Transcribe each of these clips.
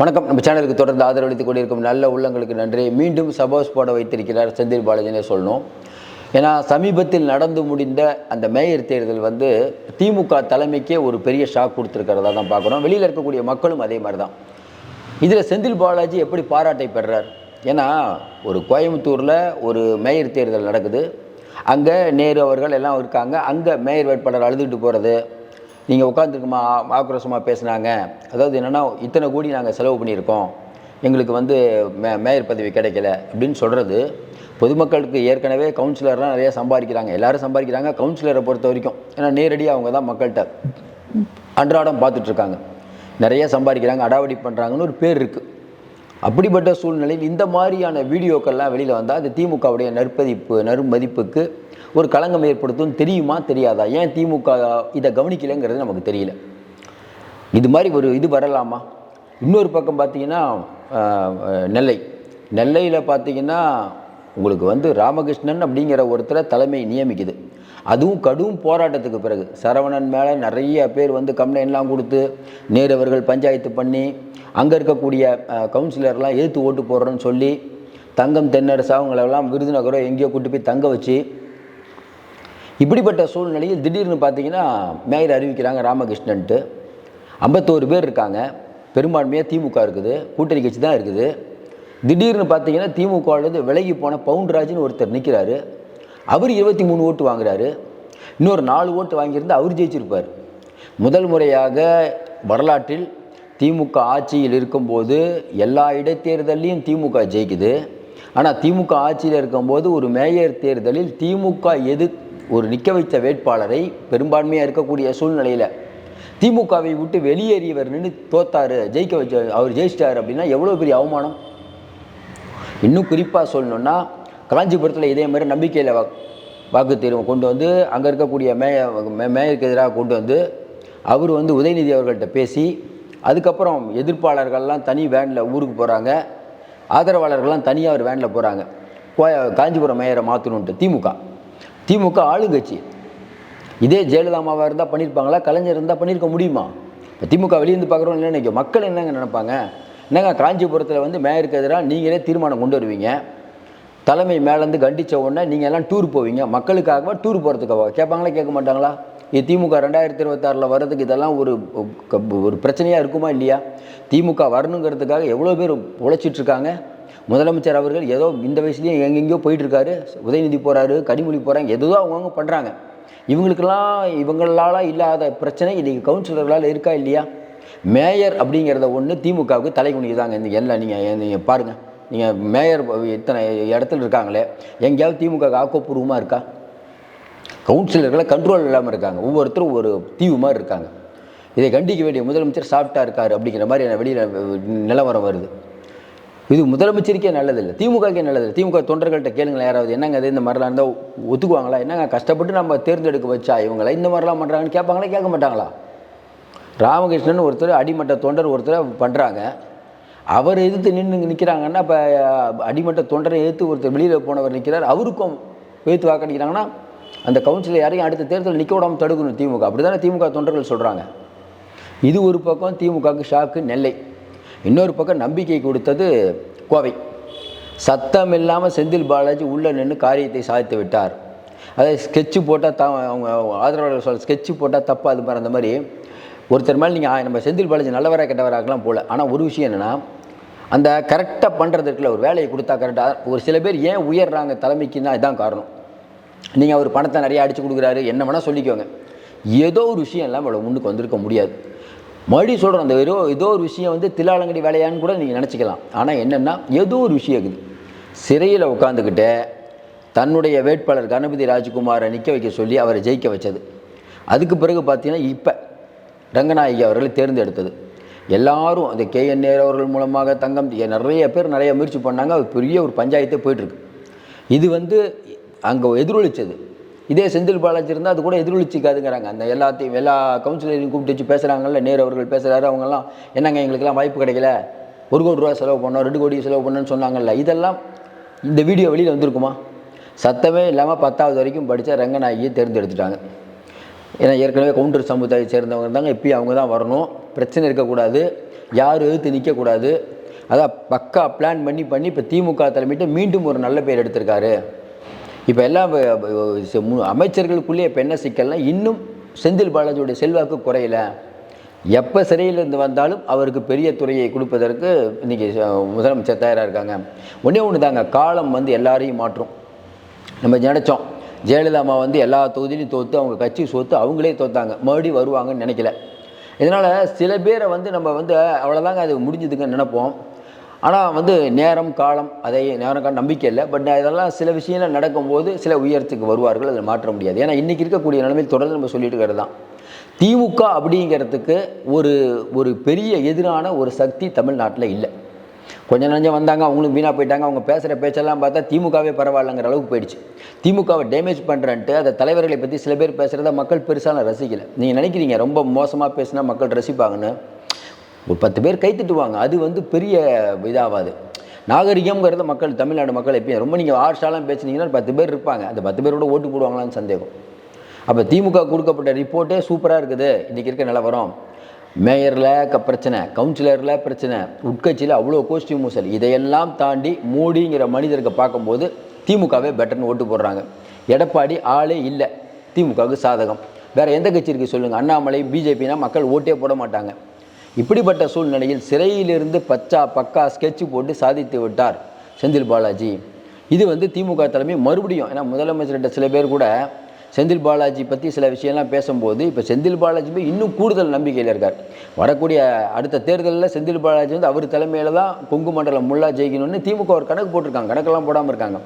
வணக்கம். நம்ம சேனலுக்கு தொடர்ந்து ஆதரவளித்துக் கொண்டிருக்கும் நல்ல உள்ளங்களுக்கு நன்றி. மீண்டும் சபோஸ் போட வைத்திருக்கிறார் செந்தில் பாலாஜினே சொல்லணும். ஏன்னா சமீபத்தில் நடந்து முடிந்த அந்த மேயர் தேர்தல் வந்து திமுக தலைமைக்கே ஒரு பெரிய ஷாக் கொடுத்துருக்கிறதா தான் பார்க்குறோம் வெளியில் இருக்கக்கூடிய மக்களும் அதே மாதிரி தான். இதில் செந்தில் பாலாஜி எப்படி பாராட்டை பெறுறார்? ஏன்னா ஒரு கோயம்புத்தூரில் ஒரு மேயர் தேர்தல் நடக்குது. அங்கே நேரு அவர்கள் எல்லாம் இருக்காங்க. அங்கே மேயர் வேட்பாளர் அழுதுகிட்டு போகிறது நீங்கள் உட்காந்துருக்குமா ஆக்ரோஷமாக பேசுனாங்க. அதாவது என்னென்னா இத்தனை கோடி நாங்கள் செலவு பண்ணியிருக்கோம். எங்களுக்கு வந்து மே மேயர் பதவி கிடைக்கல அப்படின்னு சொல்கிறது பொதுமக்களுக்கு ஏற்கனவே கவுன்சிலர்லாம் நிறைய சம்பாதிக்கிறாங்க. எல்லோரும் சம்பாதிக்கிறாங்க. கவுன்சிலரை பொறுத்த வரைக்கும் ஏன்னா நேரடியாக அவங்க தான் மக்கள்கிட்ட அன்றாடம் பார்த்துட்ருக்காங்க. நிறைய சம்பாதிக்கிறாங்க அடாவடி பண்ணுறாங்கன்னு ஒரு பேர் இருக்குது அப்படிப்பட்ட சூழ்நிலையில் இந்த மாதிரியான வீடியோக்கள்லாம் வெளியில் வந்தால் அது திமுகவுடைய நற்பதிப்பு நறுமதிப்புக்கு ஒரு களங்கம் ஏற்படுத்தும் தெரியுமா தெரியாதா? ஏன் திமுக இதை கவனிக்கலைங்கிறது நமக்கு தெரியல. இது மாதிரி ஒரு இது வரலாமா? இன்னொரு பக்கம் பார்த்தீங்கன்னா நெல்லை. நெல்லையில் பார்த்தீங்கன்னா உங்களுக்கு வந்து ராமகிருஷ்ணன் அப்படிங்கிற ஒருத்தரை தலைமை நியமிக்குது. அதுவும் கடும் போராட்டத்துக்கு பிறகு. சரவணன் மேலே நிறைய பேர் வந்து கம்ப்ளைண்ட்லாம் கொடுத்து நேரவர்கள் பஞ்சாயத்து பண்ணி அங்கே இருக்கக்கூடிய கவுன்சிலர்லாம் எதிர்த்து ஓட்டு போடுறோன்னு சொல்லி தங்கம் தென்னரசு அவங்களெல்லாம் விருதுநகரோ எங்கேயோ கூட்டு போய் தங்க வச்சு இப்படிப்பட்ட சூழ்நிலையில் திடீர்னு பார்த்தீங்கன்னா மேயர் அறிவிக்கிறாங்க ராமகிருஷ்ணன்ட்டு. ஐம்பத்தோரு பேர் இருக்காங்க. பெரும்பான்மையாக திமுக இருக்குது. கூட்டணி கட்சி தான் இருக்குது. திடீர்னு பார்த்தீங்கன்னா திமுகவிலேருந்து விலகி போன பவுன்ராஜ்னு ஒருத்தர் நிற்கிறாரு அவர் இருபத்தி மூணு ஓட்டு வாங்குறாரு. இன்னொரு நாலு ஓட்டு வாங்கியிருந்து அவர் ஜெயிச்சிருப்பார். முதல் முறையாக வரலாற்றில் திமுக ஆட்சியில் இருக்கும்போது எல்லா இடைத்தேர்தலையும் திமுக ஜெயிக்குது. ஆனால் திமுக ஆட்சியில் இருக்கும்போது ஒரு மேயர் தேர்தலில் திமுக எது ஒரு நிற்க வைத்த வேட்பாளரை பெரும்பான்மையாக இருக்கக்கூடிய சூழ்நிலையில் திமுகவை விட்டு வெளியேறியவர் நின்று தோத்தார் ஜெயிக்க வச்ச அவர் ஜெயிச்சிட்டார் அப்படின்னா எவ்வளோ பெரிய அவமானம்? இன்னும் குறிப்பாக சொல்லணுன்னா காஞ்சிபுரத்தில் இதே மாதிரி நம்பிக்கையில் வா வாக்கு தீர்வு கொண்டு வந்து அங்கே இருக்கக்கூடிய மேய மே- மேயருக்கு எதிராக கொண்டு வந்து அவர் வந்து உதயநிதி அவர்கள்ட்ட பேசி அதுக்கப்புறம் எதிர்ப்பாளர்கள்லாம் தனி வேனில் ஊருக்கு போகிறாங்க ஆதரவாளர்கள்லாம் தனியாக ஒரு வேனில் போகிறாங்க காஞ்சிபுரம் மேயரை மாற்றணுன்ட்டு திமுக. திமுக ஆளுங்கட்சி. இதே ஜெயலலிதாமாவாக இருந்தால் பண்ணியிருப்பாங்களா கலைஞர் இருந்தால் பண்ணியிருக்க முடியுமா? இப்போ திமுக வெளியேந்து பார்க்குறோம் இல்லை நினைக்கும்? மக்கள் என்னங்க நினைப்பாங்க? என்னங்க காஞ்சிபுரத்தில் வந்து மேயருக்கு எதிராக நீங்களே தீர்மானம் கொண்டு வருவீங்க? தலைமை மேலேருந்து கண்டிச்ச உடனே நீங்கள் எல்லாம் டூர் போவீங்க. மக்களுக்காகவா டூர் போகிறதுக்காக கேட்பாங்களா கேட்க மாட்டாங்களா? இது திமுக ரெண்டாயிரத்தி இருபத்தாறில் வர்றதுக்கு இதெல்லாம் ஒரு ஒரு பிரச்சனையாக இருக்குமா இல்லையா? திமுக வரணுங்கிறதுக்காக எவ்வளோ பேர் உழைச்சிட்டு இருக்காங்க? முதலமைச்சர் அவர்கள் ஏதோ இந்த வயசுலேயும் எங்கெங்கேயோ போயிட்டுருக்காரு உதயநிதி போகிறாரு கனிமொழி போகிறாங்க எதோ அவங்கவுங்க பண்ணுறாங்க இவங்களுக்கெல்லாம் இவங்களால இல்லாத பிரச்சனை இன்றைக்கி கவுன்சிலர்களால் இருக்கா இல்லையா? மேயர் அப்படிங்கிறத ஒன்று திமுகவுக்கு தலை குனிக்குதாங்க இந்த எல்லாம் நீங்கள் நீங்கள் பாருங்கள் நீங்கள் மேயர் இத்தனை இடத்துல இருக்காங்களே? எங்கேயாவது திமுக ஆக்கப்பூர்வமாக இருக்கா? கவுன்சிலர்களை கண்ட்ரோல் இல்லாமல் இருக்காங்க. ஒவ்வொருத்தரும் ஒரு தீவு மாதிரி இருக்காங்க. இதை கண்டிக்க வேண்டிய முதலமைச்சர் சாப்பிட்டா இருக்கார் அப்படிங்கிற மாதிரி வெளியில் நிலவரம் வருது. இது முதலமைச்சருக்கே நல்லதில்லை. திமுகக்கே நல்லதில்லை. திமுக தொண்டர்கள்ட்ட கேளுங்களேன் யாராவது என்னங்க அது இந்த மாதிரிலாம் இருந்தால் ஒத்துக்குவாங்களா? என்னங்க கஷ்டப்பட்டு நம்ம தேர்ந்தெடுக்க வச்சா இவங்கள? இந்த மாதிரிலாம் பண்ணுறாங்கன்னு கேட்பாங்களா கேட்க மாட்டாங்களா? ராமகிருஷ்ணன் ஒருத்தர் அடிமட்ட தொண்டர் ஒருத்தர் பண்ணுறாங்க அவர் எதிர்த்து நின்று நிற்கிறாங்கன்னா இப்போ அடிமட்ட தொண்டரை எதிர்த்து ஒருத்தர் வெளியில் போனவர் நிற்கிறார் அவருக்கும் எதிர்த்து வாக்களிக்கிறாங்கன்னா அந்த கவுன்சிலர் யாரையும் அடுத்த தேர்தலில் நிற்க விடாமல் தடுக்கணும் திமுக. அப்படி தானே திமுக தொண்டர்கள் சொல்கிறாங்க இது ஒரு பக்கம் திமுகவுக்கு ஷாக்கு நெல்லை. இன்னொரு பக்கம் நம்பிக்கை கொடுத்தது கோவை. சத்தம் இல்லாமல் செந்தில் பாலாஜி உள்ளே நின்று காரியத்தை சாதித்து விட்டார். அதாவது ஸ்கெட்சு போட்டால் த அவங்க ஆதரவாளர் சொல்ல ஸ்கெட்சு போட்டால் தப்பா அது மாதிரி அந்த மாதிரி. ஒருத்தர் மேலே நீங்கள் நம்ம செந்தில் பாலாஜி நல்லவராக கெட்டவராகலாம் போகல ஆனால் ஒரு விஷயம் என்னென்னா அந்த கரெக்டாக பண்ணுறதுக்குள்ள ஒரு வேலையை கொடுத்தா கரெக்டாக ஒரு சில பேர் ஏன் உயர்றாங்க தலைமைக்குன்னா இதான் காரணம். நீங்கள் அவர் பணத்தை நிறைய அடித்து கொடுக்குறாரு என்ன வேணால் சொல்லிக்கோங்க. ஏதோ ஒரு விஷயம் இல்லாமல் அவ்வளோ முன்னுக்கு வந்திருக்க முடியாது. மறுபடியும் சொல்கிறோம் அந்த ஏதோ ஏதோ ஒரு விஷயம் வந்து தில்லாலங்கடி வேலையான்னு கூட நீங்கள் நினச்சிக்கலாம். ஆனால் என்னென்னா ஏதோ ஒரு விஷயம் இருக்குது. சிறையில் உட்காந்துக்கிட்டு தன்னுடைய வேட்பாளர் கணபதி ராஜ்குமாரை நிற்க வைக்க சொல்லி அவரை ஜெயிக்க வச்சது. அதுக்கு பிறகு பார்த்தீங்கன்னா இப்போ ரங்கநாயகி அவர்களை தேர்ந்தெடுத்தது. எல்லாரும் அந்த கே என் அவர்கள் மூலமாக தங்கம் நிறைய பேர் நிறைய முயற்சி பண்ணாங்க. அது பெரிய ஒரு பஞ்சாயத்தே போயிட்டுருக்கு இது வந்து அங்கே எதிரொலிச்சது. இதே செந்தில் பாலாஜி இருந்தால் அது கூட எதிரொலிச்சிக்காதுங்கிறாங்க. அந்த எல்லாத்தையும் எல்லா கவுன்சிலரையும் கூப்பிட்டு வச்சு பேசுகிறாங்கல்ல நேரு அவர்கள் பேசுகிறாரு அவங்கெல்லாம் என்னங்க எங்களுக்கெல்லாம் வாய்ப்பு கிடைக்கல? ஒரு கோடி ரூபா செலவு பண்ணோம் ரெண்டு கோடி செலவு பண்ணோன்னு சொன்னாங்கல்ல இதெல்லாம் இந்த வீடியோ வெளியில் வந்திருக்குமா? சத்தமே இல்லாமல் பத்தாவது வரைக்கும் படித்த ரங்கநாயகியை தேர்ந்தெடுத்துட்டாங்க. ஏன்னா ஏற்கனவே கவுண்டர் சமுதாயத்தை சேர்ந்தவங்க இருந்தாங்க இப்போயும் அவங்க தான் வரணும். பிரச்சனை இருக்கக்கூடாது. யாரும் எதிர்த்து நிற்கக்கூடாது அதான் பக்கா பிளான் பண்ணி பண்ணி இப்போ திமுக தலைமையிட்டு மீண்டும் ஒரு நல்ல பேர் எடுத்திருக்காரு. இப்போ எல்லாம் மு- அமைச்சர்களுக்குள்ளே இப்போ என்ன சிக்கல்னா இன்னும் செந்தில் பாலாஜியுடைய செல்வாக்கு குறையல. எப்போ சிறையிலிருந்து வந்தாலும் அவருக்கு பெரிய துறையை கொடுப்பதற்கு இன்றைக்கி முதலமைச்சர் தயாராக இருக்காங்க. ஒன்றே ஒன்று தாங்க காலம் வந்து எல்லாரையும் மாற்றும். நம்ம நினச்சோம் ஜெயலலிதா அம்மா வந்து எல்லா தொகுதியிலையும் தோற்று அவங்க கட்சி சோத்து அவங்களே தோத்தாங்க. மறுபடியும் வருவாங்கன்னு நினைக்கல. இதனால் சில பேரை வந்து நம்ம வந்து அவ்வளோதாங்க அது முடிஞ்சதுங்கன்னு நினைப்போம். ஆனால் வந்து நேரம் காலம் அதை நேரம் காலம் நம்பிக்கை இல்லை. பட் இதெல்லாம் சில விஷயங்கள் நடக்கும்போது சில உயரத்துக்கு வருவார்கள். அதில் மாற்ற முடியாது. ஏன்னா இன்றைக்கி இருக்கக்கூடிய நிலைமையில் தொடர்ந்து நம்ம சொல்லிட்டு இருக்கிறது தான். திமுக அப்படிங்கிறதுக்கு ஒரு ஒரு பெரிய எதிரான ஒரு சக்தி தமிழ்நாட்டில் இல்லை. கொஞ்சம் நஞ்சம் வந்தாங்க அவங்களும் வீணாக போயிட்டாங்க. அவங்க பேசுகிற பேச்செல்லாம் பார்த்தா திமுகவே பரவாயில்லைங்கிற அளவுக்கு போயிடுச்சு. திமுகவை டேமேஜ் பண்ணுறன்ட்டு அந்த தலைவர்களை பற்றி சில பேர் பேசுகிறத மக்கள் பெருசாக ரசிக்கலை. நீங்கள் நினைக்கிறீங்க ரொம்ப மோசமாக பேசினா மக்கள் ரசிப்பாங்கன்னு? ஒரு பத்து பேர் கை தட்டுவாங்க. அது வந்து பெரிய இதாகாது நாகரிகம்ங்கிறத மக்கள் தமிழ்நாடு மக்கள் எப்பயும் ரொம்ப நீங்கள் ஆர்ஷாலாம் பேசுனீங்கன்னா பத்து பேர் இருப்பாங்க. அந்த பத்து பேரோட ஓட்டு போடுவாங்களான்னு சந்தேகம். அப்போ திமுக கொடுக்கப்பட்ட ரிப்போர்ட்டே சூப்பராக இருக்குது. இன்றைக்கி இருக்க நிலவரம். மேயரில் க பிரச்சனை கவுன்சிலரில் பிரச்சனை உட்கட்சியில் அவ்வளோ கோஷ்டி மூசல். இதையெல்லாம் தாண்டி மோடிங்கிற மனிதருக்கு பார்க்கும்போது திமுகவே பெட்டர்னு ஓட்டு போடுறாங்க. எடப்பாடி ஆளே இல்லை. திமுகவுக்கு சாதகம். வேறு எந்த கட்சி இருக்குது சொல்லுங்கள் அண்ணாமலை பிஜேபினா மக்கள் ஓட்டே போட மாட்டாங்க. இப்படிப்பட்ட சூழ்நிலையில் சிறையிலிருந்து பச்சா பக்கா ஸ்கெட்ச் போட்டு சாதித்து விட்டார் செந்தில் பாலாஜி. இது வந்து திமுக தலைமை மறுபடியும் ஏன்னா முதலமைச்சர்கிட்ட சில பேர் கூட செந்தில் பாலாஜி பற்றி சில விஷயம்லாம் பேசும்போது இப்போ செந்தில் பாலாஜி போய் இன்னும் கூடுதல் நம்பிக்கையில் இருக்கார். வரக்கூடிய அடுத்த தேர்தலில் செந்தில் பாலாஜி வந்து அவர் தலைமையில் தான் கொங்கு மண்டலம் முல்லா ஜெயிக்கணும்னு திமுக ஒரு கணக்கு போட்டிருக்காங்க. கணக்கெல்லாம் போடாமல் இருக்காங்க.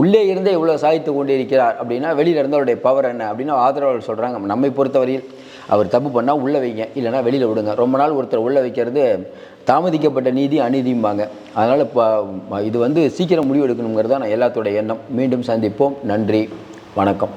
உள்ளே இருந்தே இவ்வளோ சாய்த்து கொண்டு இருக்கிறார் அப்படின்னா வெளியில் இருந்தவருடைய பவர் என்ன அப்படின்னு ஆதரவாளர் சொல்கிறாங்க நம்மை பொறுத்தவரையில் அவர் தப்பு பண்ணால் உள்ளே வைங்க. இல்லைன்னா வெளியில் விடுங்க. ரொம்ப நாள் ஒருத்தர் உள்ளே வைக்கிறது தாமதிக்கப்பட்ட நீதி அநீதிம்பாங்க. அதனால் இப்போ இது வந்து சீக்கிரம் முடிவெடுக்கணுங்கிறது தான் நான் எல்லாத்தோடைய எண்ணம். மீண்டும் சந்திப்போம். நன்றி. வணக்கம்.